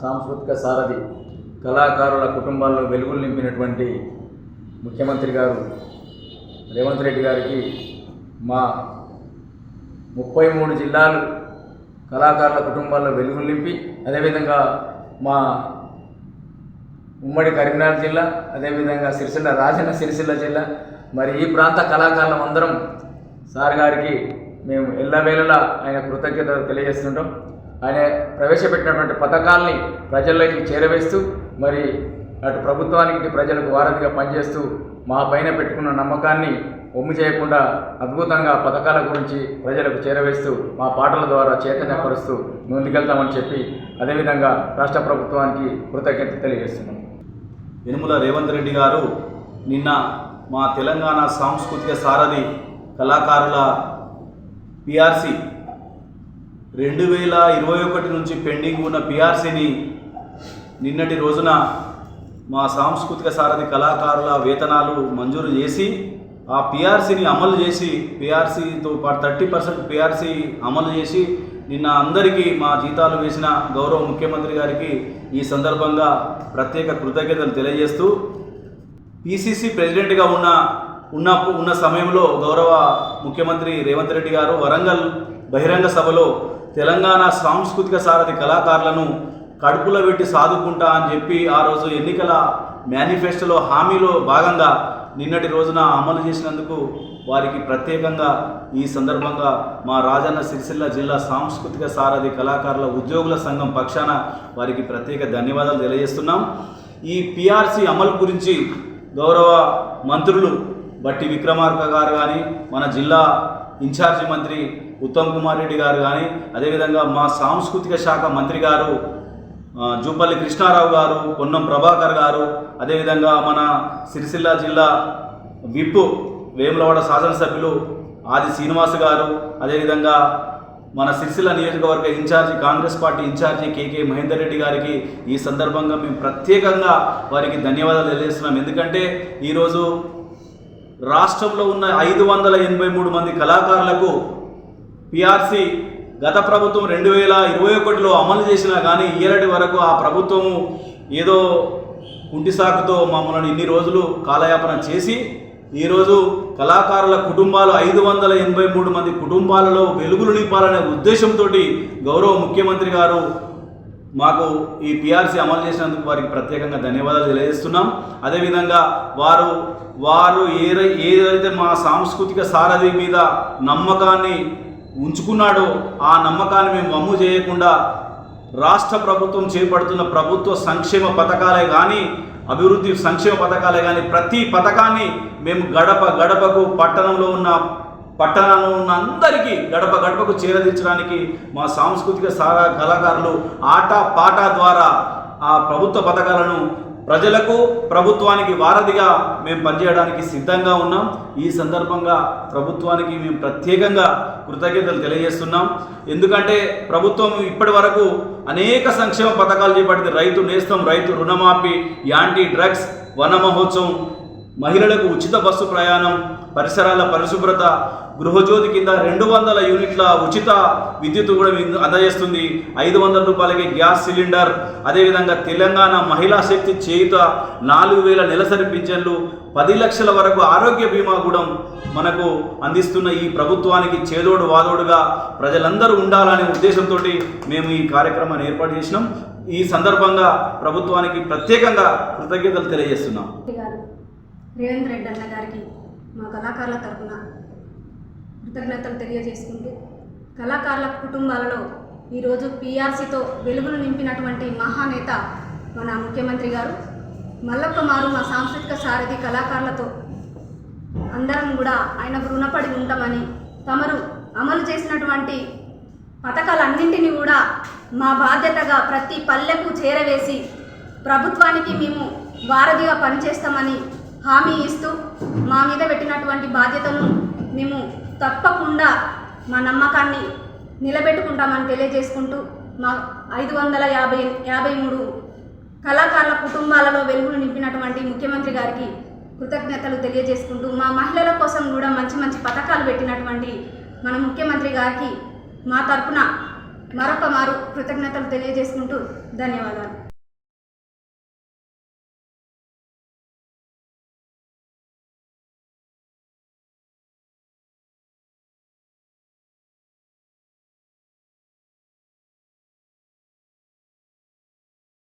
సాంస్కృతిక సారథి కళాకారుల కుటుంబాల్లో వెలుగులు నింపినటువంటి ముఖ్యమంత్రి గారు రేవంత్ రెడ్డి గారికి మా ముప్పై మూడు జిల్లాలు కళాకారుల కుటుంబాల్లో వెలుగులు నింపి అదేవిధంగా మా ఉమ్మడి కరీంనగర్ జిల్లా అదేవిధంగా సిరిసిల్ల రాజన్న సిరిసిల్ల జిల్లా మరి ఈ ప్రాంత కళాకారులం అందరం సార్ గారికి మేము ఎల్లవేళలా ఆయన కృతజ్ఞతలు తెలియజేస్తుంటాం. ఆయన ప్రవేశపెట్టినటువంటి పథకాల్ని ప్రజల్లోకి చేరవేస్తూ మరి అటు ప్రభుత్వానికి ప్రజలకు వారధిగా పనిచేస్తూ మా పైన పెట్టుకున్న నమ్మకాన్ని ఒమ్ము చేయకుండా అద్భుతంగా పథకాల గురించి ప్రజలకు చేరవేస్తూ మా పాటల ద్వారా చైతన్యపరుస్తూ ముందుకెళ్తామని చెప్పి అదేవిధంగా రాష్ట్ర ప్రభుత్వానికి కృతజ్ఞత తెలియజేస్తున్నాం. వెనుముల రేవంత్ రెడ్డి గారు నిన్న మా తెలంగాణ సాంస్కృతిక సారథి కళాకారుల పిఆర్సి రెండు వేల ఇరవై ఒకటి నుంచి పెండింగ్ ఉన్న పిఆర్సీని నిన్నటి రోజున మా సాంస్కృతిక సారథి కళాకారుల వేతనాలు మంజూరు చేసి ఆ పిఆర్సీని అమలు చేసి పిఆర్సీతో పాటు థర్టీ పర్సెంట్ పిఆర్సీ అమలు చేసి నిన్న అందరికీ మా జీతాలు వేసిన గౌరవ ముఖ్యమంత్రి గారికి ఈ సందర్భంగా ప్రత్యేక కృతజ్ఞతలు తెలియజేస్తూ పిసిసి ప్రెసిడెంట్గా ఉన్న ఉన్న ఉన్న సమయంలో గౌరవ ముఖ్యమంత్రి రేవంత్ రెడ్డి గారు వరంగల్ బహిరంగ సభలో తెలంగాణ సాంస్కృతిక సారథి కళాకారులను కడుపులో పెట్టి సాదుకుంటా అని చెప్పి ఆ రోజు ఎన్నికల మేనిఫెస్టోలో హామీలో భాగంగా నిన్నటి రోజున అమలు చేసినందుకు వారికి ప్రత్యేకంగా ఈ సందర్భంగా మా రాజన్న సిరిసిల్ల జిల్లా సాంస్కృతిక సారథి కళాకారుల ఉద్యోగుల సంఘం పక్షాన వారికి ప్రత్యేక ధన్యవాదాలు తెలియజేస్తున్నాం. ఈ పిఆర్సి అమలు గురించి గౌరవ మంత్రులు బట్టి విక్రమార్క గారు కానీ మన జిల్లా ఇన్ఛార్జి మంత్రి ఉత్తమ్ కుమార్ రెడ్డి గారు కానీ అదేవిధంగా మా సాంస్కృతిక శాఖ మంత్రి గారు జూపల్లి కృష్ణారావు గారు పొన్నం ప్రభాకర్ గారు అదేవిధంగా మన సిరిసిల్ల జిల్లా విప్ వేములవాడ శాసనసభ్యులు ఆది శ్రీనివాస్ గారు అదేవిధంగా మన సిరిసిల్ల నియోజకవర్గ incharge Congress party incharge KK Mahender Reddy గారికి ఈ సందర్భంగా మేము ప్రత్యేకంగా వారికి ధన్యవాదాలు తెలియజేస్తున్నాం. ఎందుకంటే ఈరోజు రాష్ట్రంలో ఉన్న ఐదు వందల ఎనభై మూడు మంది కళాకారులకు పిఆర్సి గత ప్రభుత్వం రెండు వేల ఇరవై ఒకటిలో అమలు చేసినా కానీ ఇయ్యలటి వరకు ఆ ప్రభుత్వము ఏదో కుంటిసాకుతో మమ్మల్ని ఇన్ని రోజులు కాలయాపన చేసి ఈరోజు కళాకారుల కుటుంబాలు ఐదు వందల ఎనభై మూడు మంది కుటుంబాలలో వెలుగులు నింపాలనే ఉద్దేశంతో గౌరవ ముఖ్యమంత్రి గారు మాకు ఈ పిఆర్సీ అమలు చేసినందుకు వారికి ప్రత్యేకంగా ధన్యవాదాలు తెలియజేస్తున్నాం. అదేవిధంగా వారు వారు ఏ ఏదైతే మా సాంస్కృతిక సారథి మీద నమ్మకాన్ని ఉంచుకున్నాడో ఆ నమ్మకాన్ని మేము వమ్ము చేయకుండా రాష్ట్ర ప్రభుత్వం చేపడుతున్న ప్రభుత్వ సంక్షేమ పథకాలే కానీ అభివృద్ధి సంక్షేమ పథకాలే కానీ ప్రతి పథకాన్ని మేము గడప గడపకు పట్టణంలో ఉన్న పట్టణంలో ఉన్న అందరికీ గడప గడపకు చేరదీర్చడానికి మా సాంస్కృతిక సారా కళాకారులు ఆట పాట ద్వారా ఆ ప్రభుత్వ పథకాలను ప్రజలకు ప్రభుత్వానికి వారధిగా మేము పనిచేయడానికి సిద్ధంగా ఉన్నాం. ఈ సందర్భంగా ప్రభుత్వానికి మేము ప్రత్యేకంగా కృతజ్ఞతలు తెలియజేస్తున్నాం. ఎందుకంటే ప్రభుత్వం ఇప్పటి వరకు అనేక సంక్షేమ పథకాలు చేపట్టింది. రైతు నేస్తం రైతు రుణమాఫీ యాంటీ డ్రగ్స్ వన మహోత్సవం మహిళలకు ఉచిత బస్సు ప్రయాణం పరిసరాల పరిశుభ్రత గృహజ్యోతి కింద రెండు వందల యూనిట్ల ఉచిత విద్యుత్ కూడా అందజేస్తుంది. ఐదు వందల రూపాయలకి గ్యాస్ సిలిండర్. అదేవిధంగా తెలంగాణ మహిళా శక్తి చేయుత నాలుగు వేల నెలసరి పింఛన్లు పది లక్షల వరకు ఆరోగ్య బీమా కూడా మనకు అందిస్తున్న ఈ ప్రభుత్వానికి చేదోడు వాదోడుగా ప్రజలందరూ ఉండాలనే ఉద్దేశంతో మేము ఈ కార్యక్రమాన్ని ఏర్పాటు చేసినాం. ఈ సందర్భంగా ప్రభుత్వానికి ప్రత్యేకంగా కృతజ్ఞతలు తెలియజేస్తున్నాం. రేవంత్ రెడ్డి అన్న గారికి మా కళాకారుల తరపున కృతజ్ఞతలు తెలియజేసుకుంటూ కళాకారుల కుటుంబాలలో ఈరోజు పీఆర్సీతో వెలుగులు నింపినటువంటి మహానేత మన ముఖ్యమంత్రి గారు మళ్ళొక్క మారు మా సాంస్కృతిక సారథి కళాకారులతో అందరం కూడా ఆయనకు రుణపడి ఉంటామని తమరు అమలు చేసినటువంటి పథకాలన్నింటినీ కూడా మా బాధ్యతగా ప్రతి పల్లెకు చేరవేసి ప్రభుత్వానికి మేము వారధిగా పనిచేస్తామని హామీ ఇస్తూ మా మీద పెట్టినటువంటి బాధ్యతను మేము తప్పకుండా మా నమ్మకాన్ని నిలబెట్టుకుంటామని తెలియజేసుకుంటూ మా ఐదు వందల యాభై యాభై మూడు కళాకారుల కుటుంబాలలో వెలుగులు నింపినటువంటి ముఖ్యమంత్రి గారికి కృతజ్ఞతలు తెలియజేసుకుంటూ మా మహిళల కోసం కూడా మంచి మంచి పథకాలు పెట్టినటువంటి మన ముఖ్యమంత్రి గారికి మా తరపున మరొక మారు కృతజ్ఞతలు తెలియజేసుకుంటూ ధన్యవాదాలు.